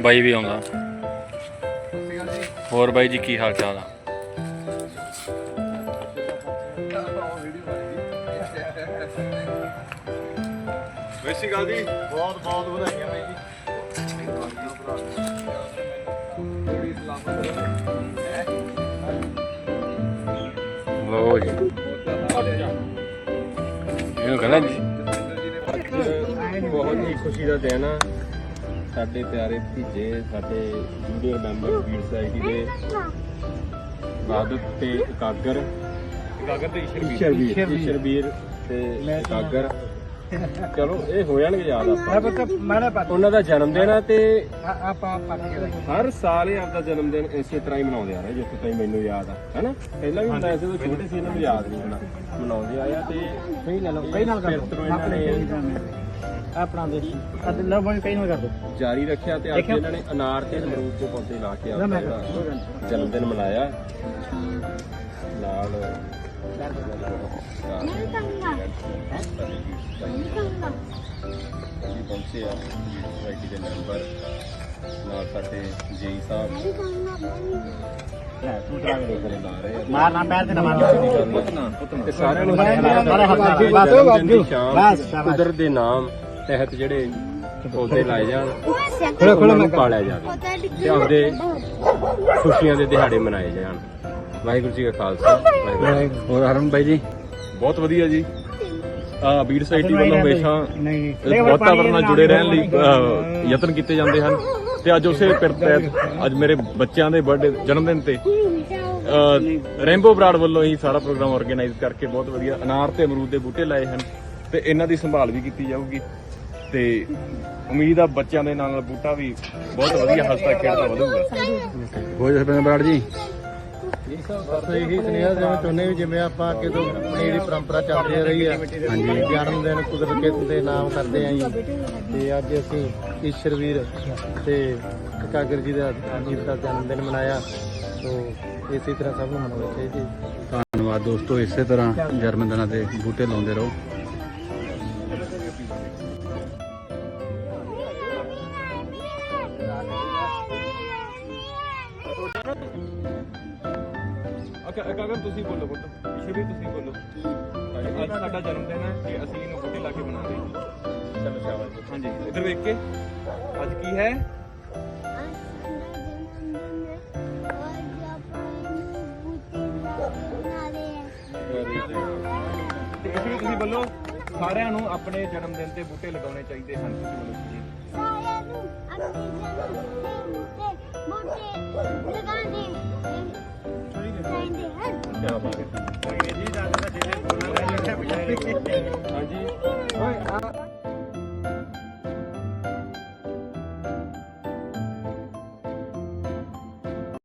ਬਾਈ ਵੀ ਆਉਂਦਾ। ਹੋਰ ਬਾਈ ਜੀ ਕੀ ਹਾਲ ਚਾਲ ਆ? ਵੈਸੀ ਗੱਲ ਜੀ। ਬਹੁਤ ਬਹੁਤ ਵਧਾਈਆਂ ਬਾਈ ਜੀ। ਲੋ ਜੀ। ਇਹਨੂੰ ਕਹਿੰਦਾ ਜੀ। ਬਹੁਤ ਹੀ ਖੁਸ਼ੀ ਦਾ ਦਿਨ ਆ। ਸਾਡੇ ਪਿਆਰੇ ਭਤੀਜੇ ਸਾਡੇ ਜੂਨੀਅਰ ਮੈਂਬਰ ਵੀਰ ਸੋਸਾਇਟੀ ਦੇ ਵਾਦਤ ਤੇ ਇਕਾਗਰ। ਇਕਾਗਰ ਤੇ ਈਸ਼ਰਵੀਰ। ਈਸ਼ਰਵੀਰ ਤੇ ਇਕਾਗਰ। ਚਲੋ ਇਹ ਹੋ ਜਾਣਗੇ ਯਾਦ ਆਪਾਂ। ਪਤਾ ਉਹਨਾਂ ਦਾ ਜਨਮ ਦਿਨ ਆ ਤੇ ਆਪਾਂ ਹਰ ਸਾਲ ਇਹ ਆਪਦਾ ਜਨਮ ਦਿਨ ਇਸੇ ਤਰ੍ਹਾਂ ਹੀ ਮਨਾਉਂਦੇ ਆ ਰਹੇ ਜਿੱਥੇ ਤਾਈਂ ਮੈਨੂੰ ਯਾਦ ਆ ਹੈਨਾ? ਪਹਿਲਾਂ ਵੀ ਹੁੰਦਾ ਸੀ ਛੋਟੇ ਸੀ ਇਹਨਾਂ ਨੂੰ ਯਾਦ ਨਹੀਂ ਹੋਣਾ। ਮਨਾਉਂਦੇ ਆਏ ਆ ਤੇ ਕਈ ਲੈ ਲਓ ਕਈ ਨਾਲ ਕਰ ਫਿਰ ਤੋਂ ਇਹਨਾਂ ਨੇ ਆਪਣਾ ਦੇ ਅੱਜ ਲਓ ਬੋਲ ਕਈ ਨਾਲ ਕਰ ਦੋ। ਜਾਰੀ ਰੱਖਿਆ ਤੇ ਅੱਜ ਇਹਨਾਂ ਨੇ ਅਨਾਰ ਤੇ ਅਮਰੂਦ ਦੇ ਪੌਦੇ ਲਾ ਕੇ ਆਪਣਾ ਜਿਹੜਾ ਜਨਮ ਦਿਨ ਮਨਾਇਆ। ਨਾਲ ਅਸੀਂ ਪਹੁੰਚੇ ਆ ਸੋਸਾਇਟੀ ਦੇ ਮੈਂਬਰ। ਨਾਲ ਸਾਡੇ ਜੇਈ ਸਾਹਿਬ। ਲੈ ਤੂੰ ਚਲਾ ਕੇ ਦੇਖ ਕਰੇ ਲਾ ਰਹੇ ਆ। ਮਾਰ ਨਾ ਪੈਰ ਤੇ ਨਾ ਮਾਰ ਤੇ ਸਾਰਿਆਂ ਨੂੰ ਸਾਰੇ ਹੱਥ ਨਾਲ ਬਸ, ਬਸ, ਸ਼ਾਮ। ਕੁਦਰਤ ਦੇ ਨਾਮ ਤਹਿਤ ਜਿਹੜੇ ਪੌਦੇ ਲਾਏ ਜਾਣ ਖੜੋ, ਨੂੰ ਮੈਂ ਪਾਲਿਆ ਜਾਵੇ ਤੇ ਆਪਦੇ ਖੁਸ਼ੀਆਂ ਦੇ ਦਿਹਾੜੇ ਮਨਾਏ ਜਾਣ। ਵਾਹਿਗੁਰੂ ਜੀ ਕਾ ਖਾਲਸਾ ਵਾਹਿਗੁਰੂ ਹੋਰ ਹਰਨ ਬਾਈ ਜੀ? ਬਹੁਤ ਵਧੀਆ ਜੀ। ਆ ਬੀੜ ਸੋਸਾਇਟੀ ਵੱਲੋਂ ਹਮੇਸ਼ਾ ਵਾਤਾਵਰਣ ਨਾਲ ਜੁੜੇ ਰਹਿਣ ਲਈ ਯਤਨ ਕੀਤੇ ਜਾਂਦੇ ਹਨ। ਤੇ ਅੱਜ ਉਸੇ ਪਿਰ ਤਹਿਤ ਅੱਜ ਮੇਰੇ ਬੱਚਿਆਂ ਦੇ ਬਰਥਡੇ ਜਨਮ ਦਿਨ ਤੇ ਰੈਂਬੋ ਬਰਾੜ ਵੱਲੋਂ ਹੀ ਸਾਰਾ ਪ੍ਰੋਗਰਾਮ ਆਰਗੇਨਾਈਜ਼ ਕਰਕੇ ਬਹੁਤ ਵਧੀਆ ਅਨਾਰ ਤੇ ਅਮਰੂਦ ਦੇ ਬੂਟੇ ਲਾਏ ਹਨ। ਤੇ ਇਹਨਾਂ ਦੀ ਸੰਭਾਲ ਵੀ ਕੀਤੀ ਜਾਊਗੀ। ਤੇ ਉਮੀਦ ਆ ਬੱਚਿਆਂ ਦੇ ਨਾਲ ਨਾਲ ਬੂਟਾ ਵੀ ਬਹੁਤ ਵਧੀਆ ਹਸਤਾ ਖੇਡਦਾ ਵਧੂਗਾ। ਹੋ ਜਾ ਸਰਪੰਚ ਬਰਾੜ ਜੀ? ਬਸ ਇਹੀ ਸੁਨੇਹਾ ਦੇਣਾ ਚਾਹੁੰਦੇ ਵੀ ਜਿਵੇਂ ਆਪਾਂ ਅੱਗੇ ਤੋਂ ਆਪਣੀ ਜਿਹੜੀ ਪਰੰਪਰਾ ਚੱਲਦੀ ਰਹੀ ਆ ਹਾਂਜੀ। ਜਨਮ ਦਿਨ ਕੁਦਰਤ ਕੇ ਦੇ ਨਾਮ ਕਰਦੇ ਆਂ ਜੀ। ਤੇ ਅੱਜ ਅਸੀਂ ਈਸ਼ਰਵੀਰ ਤੇ ਕਾਗਰ ਜੀ ਦਾ ਜੀ ਦਾ ਜਨਮ ਦਿਨ ਮਨਾਇਆ। ਸੋ ਇਸੇ ਤਰ੍ਹਾਂ ਸਭ ਨੂੰ ਮਨਾਉਣਾ ਚਾਹੀਦਾ ਧੰਨਵਾਦ ਦੋਸਤੋ ਇਸੇ ਤਰ੍ਹਾਂ ਜਨਮ ਦਿਨਾਂ ਤੇ ਬੂਟੇ ਲਾਉਂਦੇ ਰਹੋ। ਅਗਰ ਤੁਸੀਂ ਬੋਲੋ ਪੁੱਤ। ਪਿੱਛੇ ਵੀ ਤੁਸੀਂ ਬੋਲੋ। ਅੱਜ ਸਾਡਾ ਜਨਮ ਦਿਨ ਹੈ ਤੇ ਅਸੀਂ ਇਹਨੂੰ ਬੂਟੇ ਲਾ ਕੇ ਮਨਾ ਰਹੇ ਹਾਂ। ਚਲੋ ਸ਼ਾਬਾਸ਼। ਹਾਂਜੀ ਇਧਰ ਵੇਖ ਕੇ। ਅੱਜ ਕੀ ਹੈ? ਤੇ ਇਸ ਵੀ ਤੁਸੀਂ ਬੋਲੋ ਸਾਰਿਆਂ ਨੂੰ ਆਪਣੇ ਜਨਮ ਦਿਨ ਤੇ ਬੂਟੇ ਲਗਾਉਣੇ ਚਾਹੀਦੇ ਹਨ। ਤੁਸੀਂ ਬੋਲੋ ਜੀ ਕੀ ਬਾਤ ਹੈ ਹਾਂਜੀ। ਓਏ